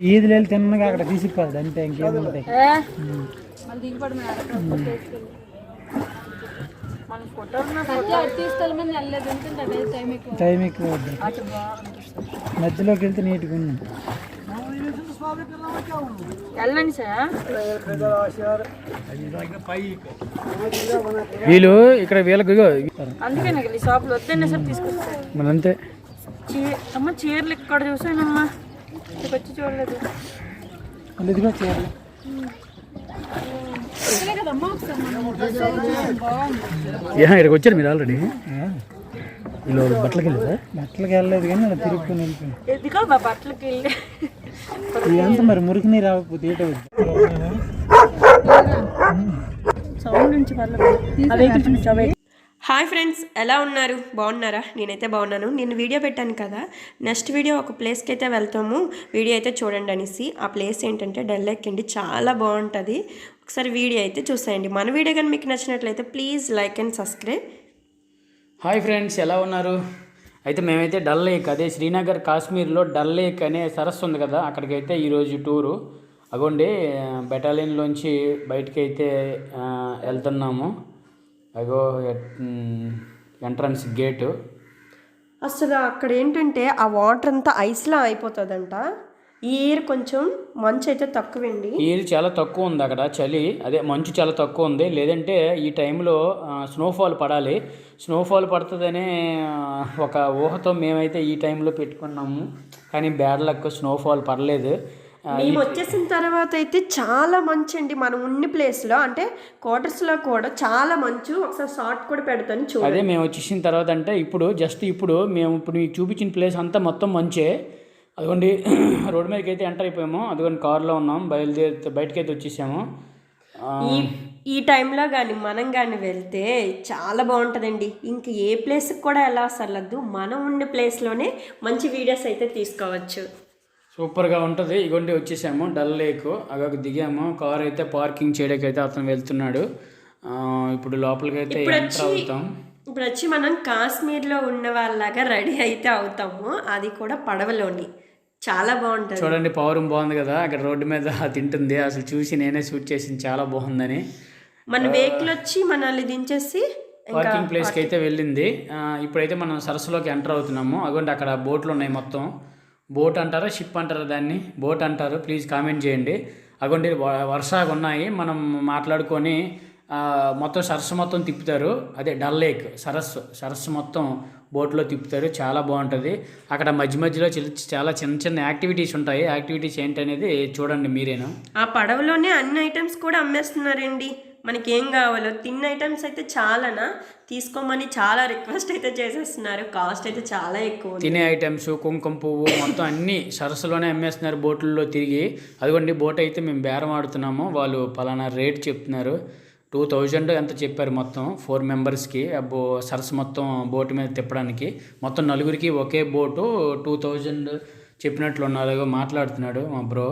ఈదులు వెళ్ళి తిన్నగా అక్కడ తీసిపోదు అంతే అదే టైం ఎక్కువ. మధ్యలోకి వెళ్తే నీట్గా ఉంది. వీళ్ళు ఇక్కడ వీళ్ళకి అందుకే షాప్లో వద్దనే సార్ తీసుకొచ్చారు మన అంతే చీ అమ్మ చీరలు ఇక్కడ చూసానమ్మా. వచ్చి చూడలేదు బాగుంది ఇక్కడికి వచ్చారు మీరు ఆల్రెడీ వీళ్ళు బట్టలకి వెళ్ళారా? బట్టలకి వెళ్ళలేదు కానీ ఎందుకో మా బట్టలకి వెళ్ళి? ఇదంతా మరి మురికి నీరు రాకపోతే సౌండ్ నుంచి పర్లేదు. హాయ్ ఫ్రెండ్స్ ఎలా ఉన్నారు? బాగున్నారా? నేనైతే బాగున్నాను. నేను వీడియో పెట్టాను కదా నెక్స్ట్ వీడియో ఒక ప్లేస్కి అయితే వెళ్తాము. వీడియో అయితే చూడండి అనేసి. ఆ ప్లేస్ ఏంటంటే డల్ లేక్ అండి. చాలా బాగుంటుంది. ఒకసారి వీడియో అయితే చూసేయండి. మన వీడియో కానీ మీకు నచ్చినట్లయితే please like and subscribe. Hi friends ఎలా ఉన్నారు? అయితే మేమైతే డల్ లేక్ అదే శ్రీనగర్ కాశ్మీర్లో డల్ లేక్ అనే సరస్సు ఉంది కదా అక్కడికైతే ఈరోజు టూరు. అగోండి బెటాలియన్లోంచి బయటికి అయితే వెళ్తున్నాము. అగో ఎంట్రన్స్ గేటు. అసలు అక్కడ ఏంటంటే ఆ వాటర్ అంతా ఐస్లా అయిపోతుందంట. ఈ ఇయర్ కొంచెం మంచు అయితే తక్కువండి. నీరు చాలా తక్కువ ఉంది అక్కడ చలి. అదే మంచు చాలా తక్కువ ఉంది. లేదంటే ఈ టైంలో స్నోఫాల్ పడాలి. స్నోఫాల్ పడుతుందనే ఒక ఊహతో మేమైతే ఈ టైంలో పెట్టుకున్నాము. కానీ బ్యాడ్ లక్ స్నోఫాల్ పడలేదు. మేము వచ్చేసిన తర్వాత అయితే చాలా మంచు అండి మనం ఉన్న ప్లేస్లో. అంటే క్వార్టర్స్లో కూడా చాలా మంచు. ఒకసారి షార్ట్ కూడా పెడతాను చూడండి అదే మేము వచ్చేసిన తర్వాత అంటే ఇప్పుడు జస్ట్ ఇప్పుడు మేము ఇప్పుడు మీకు చూపించిన ప్లేస్ అంతా మొత్తం మంచే. అదిగోండి రోడ్డు మీదకి అయితే ఎంటర్ అయిపోయాము. అదిగోండి కారులో ఉన్నాం. బయలుదేరి బయటకైతే వచ్చేసాము. ఈ ఈ టైంలో కానీ మనం కానీ వెళ్తే చాలా బాగుంటుందండి. ఇంక ఏ ప్లేస్కి కూడా ఎలా అసలద్దు మనం ఉండే ప్లేస్లోనే మంచి వీడియోస్ అయితే తీసుకోవచ్చు. సూపర్గా ఉంటుంది. ఇగోండి వచ్చేసాము. డల్ లేక్ అగొక దిగాము. కార్ అయితే పార్కింగ్ చేయడానికి అయితే అతను వెళ్తున్నాడు. ఇప్పుడు లోపలికి అయితే ఇప్పుడు ఎంటర్ అవుతాం. ఇప్పుడు వచ్చి మనం కాశ్మీర్లో ఉన్న వాళ్ళలాగా రెడీ అయితే అవుతాము. అది కూడా పడవలోని. చాలా బాగుంటుంది. చూడండి పవరం బాగుంది కదా. అక్కడ రోడ్డు మీద తింటుంది. అసలు చూసి నేనే షూట్ చేసింది. చాలా బాగుందని. మన వెహికల్ వచ్చి మనల్ని దించేసి పార్కింగ్ ప్లేస్కి అయితే వెళ్ళింది. ఇప్పుడైతే మనం సరస్సులోకి ఎంటర్ అవుతున్నాము. అగోండి అక్కడ బోట్లు ఉన్నాయి మొత్తం. బోట్ అంటారా షిప్ అంటారా దాన్ని? బోట్ అంటారు. ప్లీజ్ కామెంట్ చేయండి. అగోండి వర్షాగా ఉన్నాయి. మనం మాట్లాడుకొని మొత్తం సరస్సు మొత్తం తిప్పుతారు. అదే డల్ లేక్ సరస్సు సరస్సు మొత్తం బోట్లో తిప్పుతారు. చాలా బాగుంటుంది. అక్కడ మధ్య మధ్యలో చాలా చిన్న చిన్న యాక్టివిటీస్ ఉంటాయి. యాక్టివిటీస్ ఏంటనేది చూడండి మీరేను. ఆ పడవలోనే అన్ని ఐటమ్స్ కూడా అమ్మేస్తున్నారండి. మనకి ఏం కావాలో తిన్న ఐటమ్స్ అయితే చాలానా. తీసుకోమని చాలా రిక్వెస్ట్ అయితే చేసేస్తున్నారు. కాస్ట్ అయితే చాలా ఎక్కువ తినే ఐటమ్స్ కుంకుమ పువ్వు మొత్తం అన్ని సరస్సులోనే అమ్మేస్తున్నారు బోట్లలో తిరిగి. అదిగోండి బోట్ అయితే మేము బేరం ఆడుతున్నాము. వాళ్ళు పలానా రేట్ చెప్తున్నారు. టూ థౌజండ్ ఎంత చెప్పారు మొత్తం? ఫోర్ మెంబర్స్కి అబ్బో బో సరస్సు మొత్తం బోటు మీద తిప్పడానికి. మొత్తం నలుగురికి ఒకే బోటు. టూ థౌజండ్ చెప్పినట్లు ఉన్నారు. మాట్లాడుతున్నాడు మా బ్రో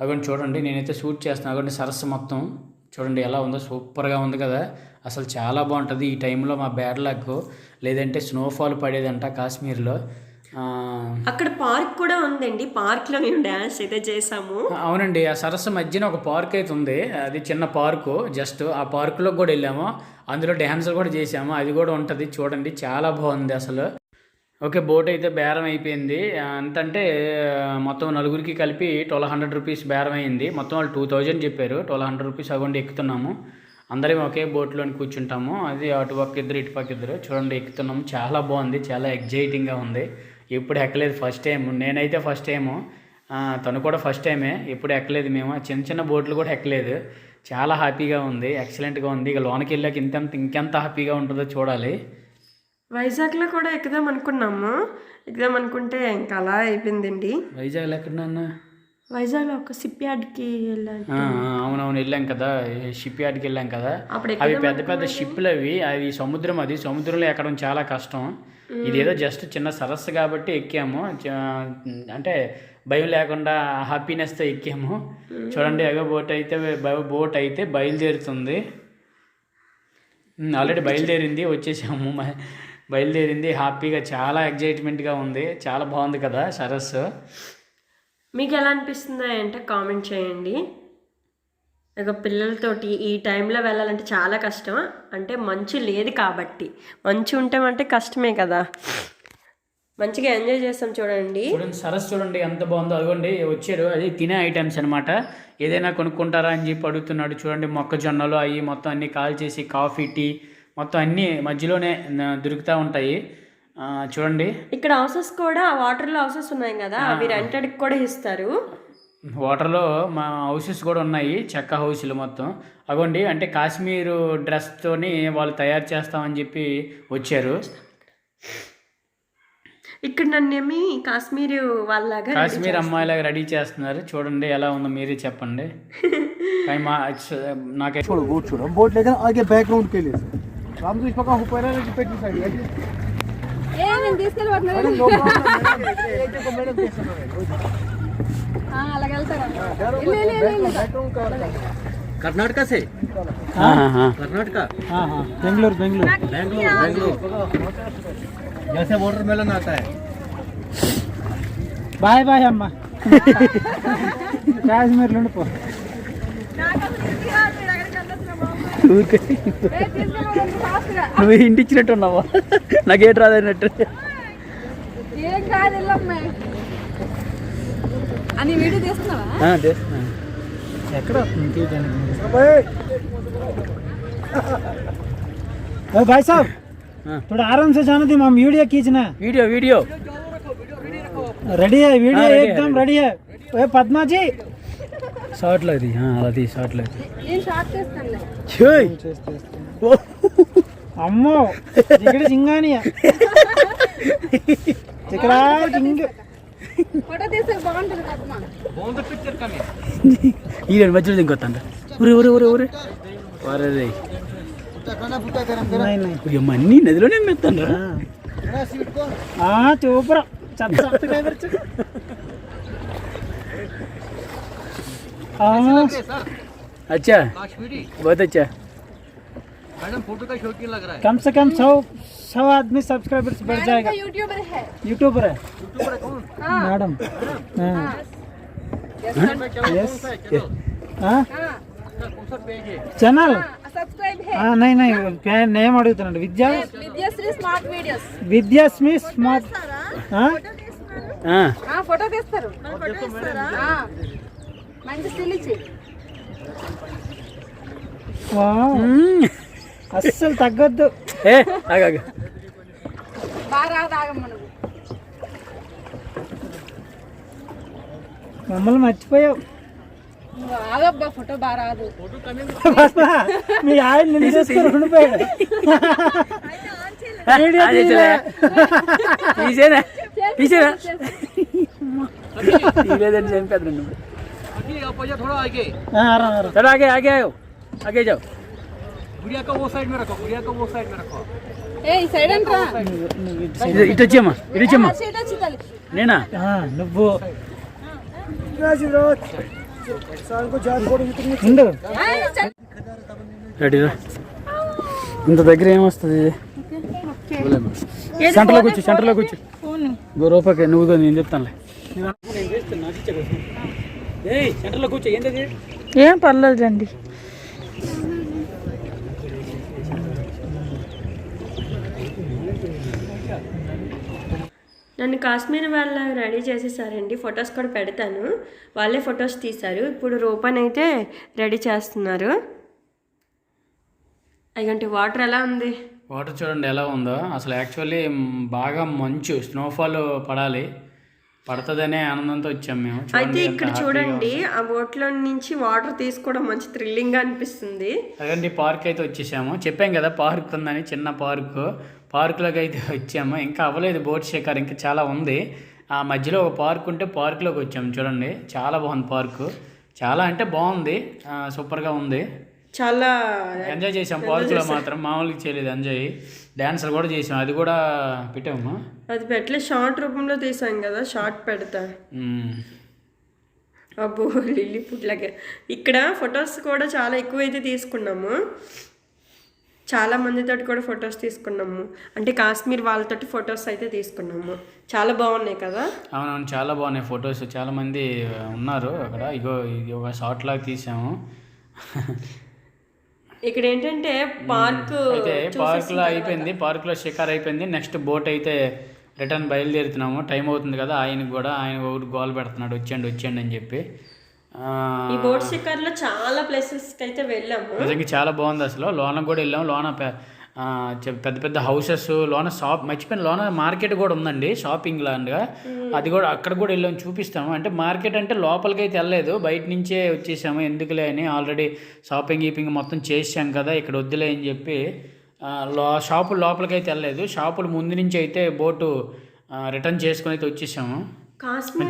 అగోండి చూడండి నేనైతే షూట్ చేస్తున్నాను అగోండి సరస్సు మొత్తం. చూడండి ఎలా ఉందో సూపర్గా ఉంది కదా. అసలు చాలా బాగుంటుంది. ఈ టైంలో మా బ్యాడ్ లక్ లేదంటే స్నోఫాల్ పడేదంట కాశ్మీర్లో. అక్కడ పార్క్ కూడా ఉందండి. పార్క్లో మేము డాన్స్ అయితే చేసాము. అవునండి. ఆ సరస్సు మధ్యన ఒక పార్క్ అయితే ఉంది. అది చిన్న పార్కు. జస్ట్ ఆ పార్కులో కూడా వెళ్ళాము. అందులో డ్యాన్స్ కూడా చేసాము. అది కూడా ఉంటుంది. చూడండి. చాలా బాగుంది అసలు. ఓకే బోట్ అయితే బేరం అయిపోయింది. ఎంతంటే మొత్తం నలుగురికి కలిపి ట్వెల్వ్ హండ్రెడ్ రూపీస్ బేరం అయింది. మొత్తం వాళ్ళు టూ థౌజండ్ చెప్పారు. ట్వెల్వ్ హండ్రెడ్ రూపీస్ అవ్వండి ఎక్కుతున్నాము. అందరం ఒకే బోట్లోని కూర్చుంటాము. అది అటు పక్క ఇద్దరు ఇటు పక్క ఇద్దరు. చూడండి ఎక్కుతున్నాము. చాలా బాగుంది. చాలా ఎగ్జైటింగ్గా ఉంది. ఎప్పుడు ఎక్కలేదు. ఫస్ట్ టైం నేనైతే ఫస్ట్ టైము తను కూడా ఫస్ట్ టైమే ఎప్పుడు ఎక్కలేదు మేము. చిన్న చిన్న బోట్లు కూడా ఎక్కలేదు. చాలా హ్యాపీగా ఉంది. ఎక్సలెంట్గా ఉంది. ఇక లోనకి వెళ్ళాక ఇంత ఇంకెంత హ్యాపీగా ఉంటుందో చూడాలి. వైజాగ్లో కూడా ఎక్కుదాం అనుకున్నాము. ఎక్కుదాం అనుకుంటే ఇంకా అలా అయిపోయిందండి. వైజాగ్లో ఎక్కడన్నా వైజాగ్లో ఒక సిప్ యార్డ్కి వెళ్ళాలి అవునవును వెళ్ళాం కదా. షిప్ యార్డ్కి వెళ్ళాం కదా. అవి పెద్ద పెద్ద షిప్లు అవి. అవి సముద్రం అది. సముద్రంలో ఎక్కడం చాలా కష్టం. ఇదేదో జస్ట్ చిన్న సరస్సు కాబట్టి ఎక్కాము. అంటే భయం లేకుండా హ్యాపీనెస్తో ఎక్కాము. చూడండి అగో బోట్ అయితే బోట్ అయితే బయలుదేరుతుంది. ఆల్రెడీ బయలుదేరింది వచ్చేసాము. బయలుదేరింది. హ్యాపీగా చాలా ఎగ్జైట్మెంట్గా ఉంది. చాలా బాగుంది కదా సరస్సు. మీకు ఎలా అనిపిస్తుందో అంటే కామెంట్ చేయండి. ఇక పిల్లలతోటి ఈ టైంలో వెళ్ళాలంటే చాలా కష్టం. అంటే మంచు లేదు కాబట్టి. మంచు ఉంటే అంటే కష్టమే కదా. మంచిగా ఎంజాయ్ చేస్తాం చూడండి. చూడండి సరస్సు చూడండి ఎంత బాగుందో. అదిగోండి వచ్చారు. అది తినే ఐటమ్స్ అనమాట ఏదైనా కొనుక్కుంటారా అని చెప్పి అడుగుతున్నాడు. చూడండి మొక్కజొన్నలు అవి మొత్తం అన్ని కాల్ చేసి కాఫీ టీ మొత్తం అన్నీ మధ్యలోనే దొరుకుతూ ఉంటాయి. చూడండి. ఇక్కడ హౌసెస్ కూడా వాటర్లో హౌసెస్ ఉన్నాయి కదా అవి రెంటెడ్కి కూడా ఇస్తారు. వాటర్లో మా హౌసెస్ కూడా ఉన్నాయి చెక్క హౌస్లు మొత్తం. అగోండి అంటే కాశ్మీరు డ్రెస్తోని వాళ్ళు తయారు చేస్తామని చెప్పి వచ్చారు. ఇక్కడ నన్నేమి కాశ్మీర్ వాళ్ళలాగా కాశ్మీర్ అమ్మాయిలాగా రెడీ చేస్తున్నారు. చూడండి ఎలా ఉందో మీరే చెప్పండి. కానీ మా నాకైతే छोड़ो बोट छोड़ो बोट लेकर आगे बैकग्राउंड के लिए राम जी पका ऊपर है कि पेट की साइड है ఏ నేను తీసుకెళ్ళి अरे नो प्रॉब्लम एक को मैडम कैसे అలాగే వెళ్తారా बैकग्राउंड का कर्नाटका से हाँ हाँ हाँ कर्नाटका हाँ हाँ बेंगलोर बेंगलोर बेंगलोर बेंगलोर जैसे वाटरमेलन आता है బాయ్ బాయ్ అమ్మ కాశ్మీర్లో ఉండిపో నువ్వు ఇంటి ఇచ్చినట్టు ఉన్నావా నాకేటి రాదన్నట్టు ఏం కాదు వెళ్ళమ్మా అని వీడియో తీస్తున్నావా ఎక్కడ వస్తుంది తీయడానికి ओ भाई साहब हाँ। थोड़ा आराम से जाना थी हम वीडियो खींचना है। వీడియో వీడియో रेडी है वीडियो हाँ, रेडी है, एकदम रेडी है ओए पद्मा जी షార్ట్లో ఇది. అది షార్ట్లో ఇది అమ్మో! ఇక్కడ సింగాని ఇక్కడ ఈ మధ్యలో ఇంకొత్తంట ఊరే ఊరే ఊరే ఊరే వరే రే అన్నీ నదిలోనే మెత్తండ్రా చూపురా. చదువు अच्छा काश्मीरी बहुत अच्छा मैडम फोटो का शौकीन लग रहा है कम से कम सौ सौ आदमी सब्सक्राइबर्स बढ़ जाएगा యూట్యూబర్ है यूट्यूबर है यूट्यूबर है कौन मैडम हाँ यस हाँ कौन सा पेज है चैनल సబ్స్క్రైబ్ है हाँ नहीं नहीं क्या- నేమ్ అడుగుతున్నాడు Vidya Vidyasri smart videos విద్యాస్మి smart हाँ? ఫోటో తీస్తారు ఆ, మంచి. అస్సలు తగ్గొద్దు. ఏ బాగా ఆగమ్మ నువ్వు. మమ్మల్ని మర్చిపోయావు. నువ్వు ఆగబ్బా ఫోటో బాగా రాదు. మీ ఆయన నిన్ను చూసుకొని ఉండిపోయాడు. తీసేనా తీసేనా తీలేదని చంపేద్దాం चलो आगे आगे आओ आगे जाओ गुड़िया का वो साइड में रखो गुड़िया का वो साइड में रखो ఏ ఈ సైడ్ అంటరా ఇటు ఇటు వచ్చేమ్మా ఇటు వచ్చేమ్మా సైడ్ వచ్చి తల్లి నేనా ఆ, నువ్వు ఉండు రెడీరా ఇంత దగ్గర ఏమొస్తుంది సెంటర్లో కూర్చో సెంటర్లో కూర్చో గో రూపాయి నువ్వు కూడా నేను చెప్తానులే ఏం పర్లేదు రండి నన్ను కాశ్మీర్ వాళ్ళ రెడీ చేసేసారండి ఫొటోస్ కూడా పెడతాను. వాళ్ళే ఫొటోస్ తీశారు. ఇప్పుడు రూపాని అయితే రెడీ చేస్తున్నారు. అయ్యంటే వాటర్ ఎలా ఉంది? వాటర్ చూడండి ఎలా ఉందో. అసలు యాక్చువల్లీ బాగా మంచు స్నోఫాల్ పడాలి. పడుతుందనే ఆనందంతో వచ్చాం మేము. అయితే ఇక్కడ చూడండి ఆ బోట్లో నుంచి వాటర్ తీసుకోవడం మంచి థ్రిల్లింగ్గా అనిపిస్తుంది. అదండి పార్క్ అయితే వచ్చేసాము. చెప్పాం కదా పార్క్ ఉందని చిన్న పార్క్. పార్కులోకి అయితే వచ్చాము. ఇంకా అవ్వలేదు బోట్ షికార్ ఇంకా చాలా ఉంది. ఆ మధ్యలో ఒక పార్క్ ఉంటే పార్కులోకి వచ్చాము. చూడండి చాలా బాగుంది పార్కు. చాలా అంటే బాగుంది. సూపర్గా ఉంది. చాలా ఎంజాయ్ చేసాం పార్కులో మాత్రం మామూలుగా చేయలేదు. ఎంజాయ్ డ్యాన్సులు కూడా చేసాం. అది కూడా పెట్టాము అది పెట్టలే. షార్ట్ రూపంలో తీసాం కదా. షార్ట్ పెడతా. అబ్బో లిల్లీ పుట్లాగా ఇక్కడ ఫొటోస్ కూడా చాలా ఎక్కువైతే తీసుకున్నాము. చాలా మందితోటి కూడా ఫొటోస్ తీసుకున్నాము. అంటే కాశ్మీర్ వాళ్ళతోటి ఫొటోస్ అయితే తీసుకున్నాము. చాలా బాగున్నాయి కదా? అవునవును. చాలా బాగున్నాయి ఫొటోస్. చాలా మంది ఉన్నారు అక్కడ. ఇగో ఇది ఒక షార్ట్ లాగా తీసాము. ఇక్కడ ఏంటంటే పార్క్ అయితే పార్క్లో అయిపోయింది పార్క్లో షికార్ అయిపోయింది. నెక్స్ట్ బోట్ అయితే రిటర్న్ బయలుదేరుతున్నాము. టైం అవుతుంది కదా ఆయనకి కూడా ఆయన ఒకటి గోల్ పెడుతున్నాడు వచ్చేయండి వచ్చేయండి అని చెప్పి. ఆ, ఈ బోట్ షికార్లో చాలా ప్లేసెస్కి అయితే వెళ్ళాము. నిజంగా చాలా బాగుంది అసలు. లోన కూడా వెళ్ళాం లోన పెద్ద పెద్ద హౌసెస్ లోన షాప్ మర్చిపోయిన. లోన మార్కెట్ కూడా ఉందండి షాపింగ్ లాండ్గా అది కూడా అక్కడ కూడా వెళ్ళాం చూపిస్తాము. అంటే మార్కెట్ అంటే లోపలికి అయితే వెళ్ళలేదు బయట నుంచే వచ్చేసాము. ఎందుకులే అని ఆల్రెడీ షాపింగ్ గీపింగ్ మొత్తం చేసాం కదా ఇక్కడ వద్దులే అని చెప్పి లో షాపులు లోపలికి అయితే వెళ్ళలేదు. షాపులు ముందు నుంచి అయితే బోటు రిటర్న్ చేసుకుని అయితే వచ్చేసాము.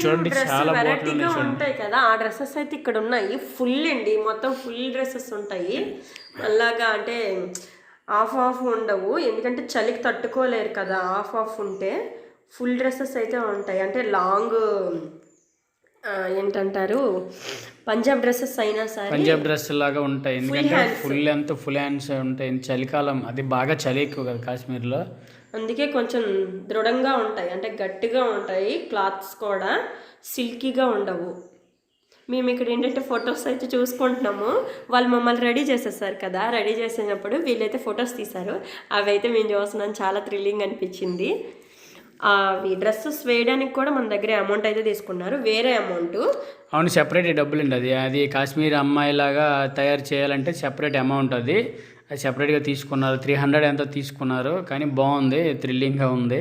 చూడండి, చాలా వెరైటీగా. ఉంటాయి కదా ఆ డ్రెస్సెస్ అయితే ఇక్కడ ఉన్నాయి. ఫుల్ అండి మొత్తం ఫుల్ డ్రెస్సెస్ ఉంటాయి. అలాగా అంటే ఆఫ్ ఆఫ్ ఉండవు. ఎందుకంటే చలికి తట్టుకోలేరు కదా ఆఫ్ ఆఫ్ ఉంటే ఫుల్ డ్రెస్సెస్ అయితే ఉంటాయి. అంటే లాంగ్ ఏంటంటారు పంజాబ్ డ్రెస్సెస్ అయినా సరే పంజాబ్ డ్రెస్ లాగా ఉంటాయి. ఎందుకంటే ఫుల్ లెంత్ ఫుల్ హ్యాండ్స్ ఉంటాయి. చలికాలం అది బాగా చలి ఎక్కువ కదా కాశ్మీర్లో. అందుకే కొంచెం దృఢంగా ఉంటాయి. అంటే గట్టిగా ఉంటాయి. క్లాత్స్ కూడా సిల్కీగా ఉండవు. మేము ఇక్కడ ఏంటంటే ఫొటోస్ అయితే చూసుకుంటున్నాము. వాళ్ళు మమ్మల్ని రెడీ చేసేసారు కదా. రెడీ చేసేటప్పుడు వీళ్ళైతే ఫొటోస్ తీశారు. అవి అయితే మేము చూస్తున్నాం. చాలా థ్రిల్లింగ్ అనిపించింది. అవి డ్రెస్సెస్ వేయడానికి కూడా మన దగ్గర అమౌంట్ అయితే తీసుకున్నారు. వేరే అమౌంట్ అవును సెపరేట్ డబ్బులు అండి అది. అది కాశ్మీర్ అమ్మాయిలాగా తయారు చేయాలంటే సెపరేట్ అమౌంట్ అది. అది సెపరేట్గా తీసుకున్నారు. త్రీ హండ్రెడ్ ఎంతో తీసుకున్నారు. కానీ బాగుంది. థ్రిల్లింగ్గా ఉంది.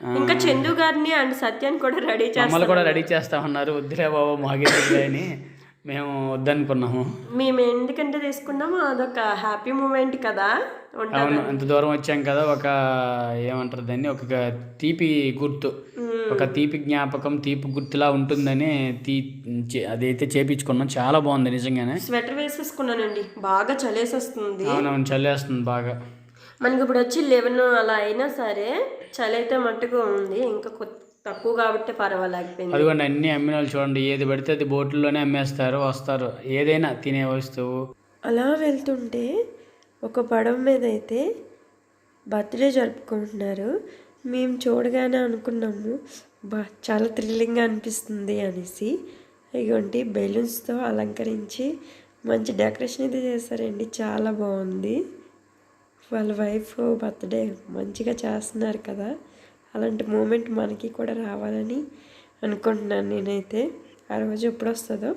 ఇంకా చందు గారిని అండ్ సత్యాన్ని కూడా రెడీ మమ్మల్ని కూడా రెడీ చేస్తా ఉన్నారు వద్దులే బాబు మాగేది అని మేము వద్దనుకున్నాము. మేము ఎందుకంటే తీసుకున్నామో అదొక హ్యాపీ మూమెంట్ కదా. అవును అంత దూరం వచ్చాం కదా ఒక ఏమంటారు దాన్ని ఒక తీపి గుర్తు. ఒక తీపి జ్ఞాపకం తీపి గుర్తులా ఉంటుందని తీ అదైతే చేపించుకున్నాం. చాలా బాగుంది నిజంగానే. స్వెటర్ వేసేసుకున్నానండి. బాగా చలేసేస్తుంది. అవునవును చల్లేస్తుంది బాగా. మనకి ఇప్పుడు వచ్చి లెవెన్ అలా అయినా సరే చలి అయితే మట్టుకు ఉంది. ఇంకా తక్కువ కాబట్టి పర్వాలేకపోయింది అదిగోండి అన్ని అమ్మిన వాళ్ళు చూడండి. ఏది పడితే అది బోట్లలోనే అమ్మేస్తారు వస్తారు. ఏదైనా తినే వస్తువు. అలా వెళ్తుంటే ఒక పడవ మీద అయితే బర్త్డే జరుపుకుంటున్నారు. మేము చూడగానే అనుకున్నాము బా చాలా థ్రిల్లింగ్గా అనిపిస్తుంది అనేసి. ఇగోండి బెలూన్స్తో అలంకరించి మంచి డెకరేషన్ అయితే చేశారండి. చాలా బాగుంది. వాళ్ళ వైఫ్ బర్త్డే మంచిగా చేస్తున్నారు కదా అలాంటి మూమెంట్ మనకి కూడా రావాలని అనుకుంటున్నాను నేనైతే. ఆ రోజు ఎప్పుడు వస్తుందో.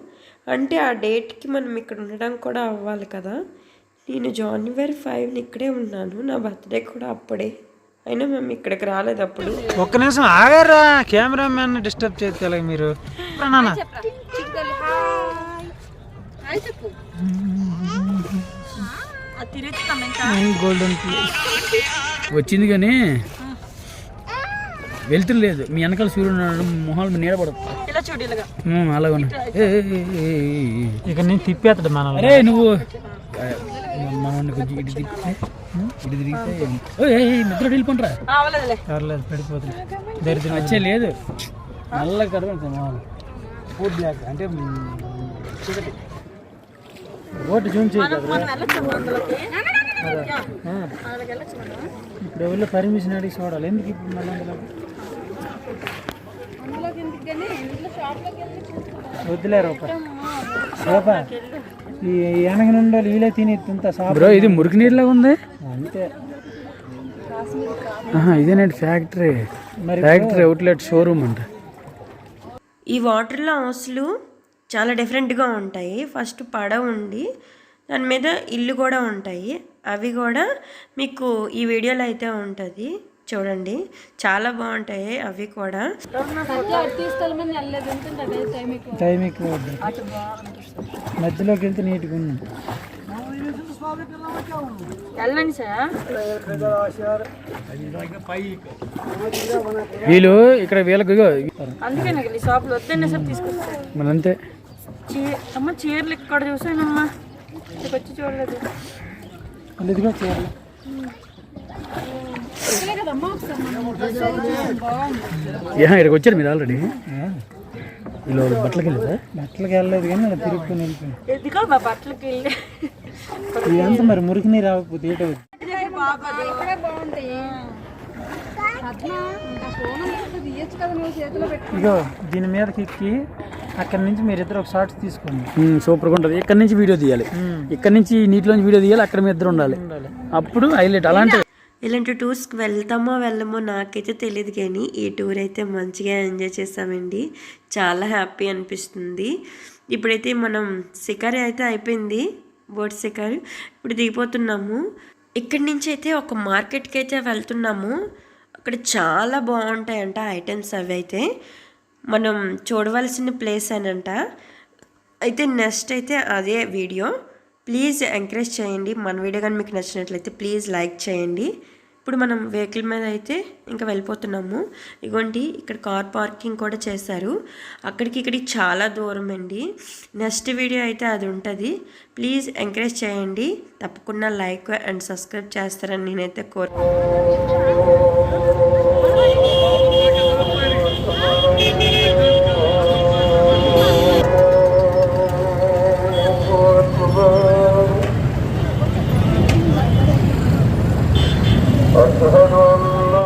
అంటే ఆ డేట్కి మనం ఇక్కడ ఉండడం కూడా అవ్వాలి కదా. నేను జనవరి ఫైవ్ని ఇక్కడే ఉన్నాను. నా బర్త్డే కూడా అప్పుడే. అయినా మేము ఇక్కడికి రాలేదు అప్పుడు. ఒక్క నిమిషం ఆగారా కెమెరామ్యాన్ డిస్టర్బ్ చేస్తే మీరు? గోల్డెన్ వచ్చింది కానీ వెళ్తులేదు మీ వెనకాల సూర్యుడు మొహాలు నీడ పడుతుంది అలాగే. ఇక నేను తిప్పేస్తాడు మనం అరే నువ్వు. మనోడిని కొంచెం ఇటు తిప్పితే ఇటు తిరిగితే ఓయ్, ఏయ్, ఏయ్, నిద్ర వెళ్ళిపోండ్రా. అవలేదులే పర్లేదు పడిపోతుంది దరిద్రం. వచ్చే లేదు. నల్ల కదా ఫుడ్ బ్లాక్ అంటే చీకటి. ఓటు అందులోకి ఇప్పుడు ఎవరు పర్మిషన్ అడిగి చూడాలి. ఎందుకు ఇప్పుడు మళ్ళీ వద్దులే రూపా. రూపా ఈ వెనక నుండి వీలే తిని ఇంత సాఫ్ బ్రో ఇది మురికి నీరులాగా ఉంది? అంతే. ఆహా, ఇదేనండి ఫ్యాక్టరీ. మరి ఫ్యాక్టరీ అవుట్లెట్ షోరూమ్ అంట. ఈ వాటర్లో హౌస్లు చాలా డిఫరెంట్గా ఉంటాయి. ఫస్ట్ పడవ ఉండి దాని మీద ఇల్లు కూడా ఉంటాయి. అవి కూడా మీకు ఈ వీడియోలో అయితే ఉంటుంది. చూడండి. చాలా బాగుంటాయి అవి కూడా. మధ్యలోకి వెళ్తే నీట్గా వెళ్ళండి సార్. వీళ్ళు ఇక్కడ వీళ్ళకి అందుకే నాకు ఈ షాప్లో వద్దనే సార్ తీసుకొస్తారు మరి అంతే చీ అమ్మ చీరలు ఇక్కడ చూసానమ్మా. ఇక్కడికి వచ్చి చూడలేదు. ఇదిగో చీరలు. ఇక్కడికి వచ్చారు మీరు ఆల్రెడీ వీళ్ళు బట్టలకి వెళ్ళారా? బట్టలకి వెళ్ళలేదు కానీ వెళ్ళిపోయింది ఎదిగో మా బట్టలకి వెళ్ళి. ఇదంతా మరి మురికి నీరు రాకపోతే ఏటో ఇగో దీని మీదకి ఎక్కి అక్కడి నుంచి మీరిద్దరు ఒక షార్ట్స్ తీసుకోండి. సూపర్గా ఉంటుంది. ఇక్కడ నుంచి వీడియో తీయాలి. ఇక్కడ నుంచి నీటిలోంచి వీడియో తీయాలి అక్కడ మీ ఇద్దరు ఉండాలి. అప్పుడు హైలైట్ అలాంటి ఇలాంటి టూర్స్కి వెళ్తామో వెళ్ళమో నాకైతే తెలియదు కానీ ఈ టూర్ అయితే మంచిగా ఎంజాయ్ చేసామండి. చాలా హ్యాపీ అనిపిస్తుంది. ఇప్పుడైతే మనం శిఖర్ అయితే అయిపోయింది. బోట్ శిఖర్. ఇప్పుడు దిగిపోతున్నాము. ఇక్కడి నుంచి అయితే ఒక మార్కెట్కి అయితే వెళ్తున్నాము. అక్కడ చాలా బాగుంటాయంట ఐటమ్స్ అవి అయితే. మనం చూడవలసిన ప్లేస్ అనంట. అయితే నెక్స్ట్ అయితే అదే వీడియో. ప్లీజ్ ఎంకరేజ్ చేయండి. మన వీడియో కానీ మీకు నచ్చినట్లయితే ప్లీజ్ లైక్ చేయండి. ఇప్పుడు మనం వెహికల్ మీద అయితే ఇంకా వెళ్ళిపోతున్నాము. ఇగోండి ఇక్కడ కార్ పార్కింగ్ కూడా చేశారు. అక్కడికి ఇక్కడికి చాలా దూరం అండి. నెక్స్ట్ వీడియో అయితే అది ఉంటుంది. ప్లీజ్ ఎంకరేజ్ చేయండి. తప్పకుండా లైక్ అండ్ సబ్స్క్రైబ్ చేస్తారని నేనైతే కోరు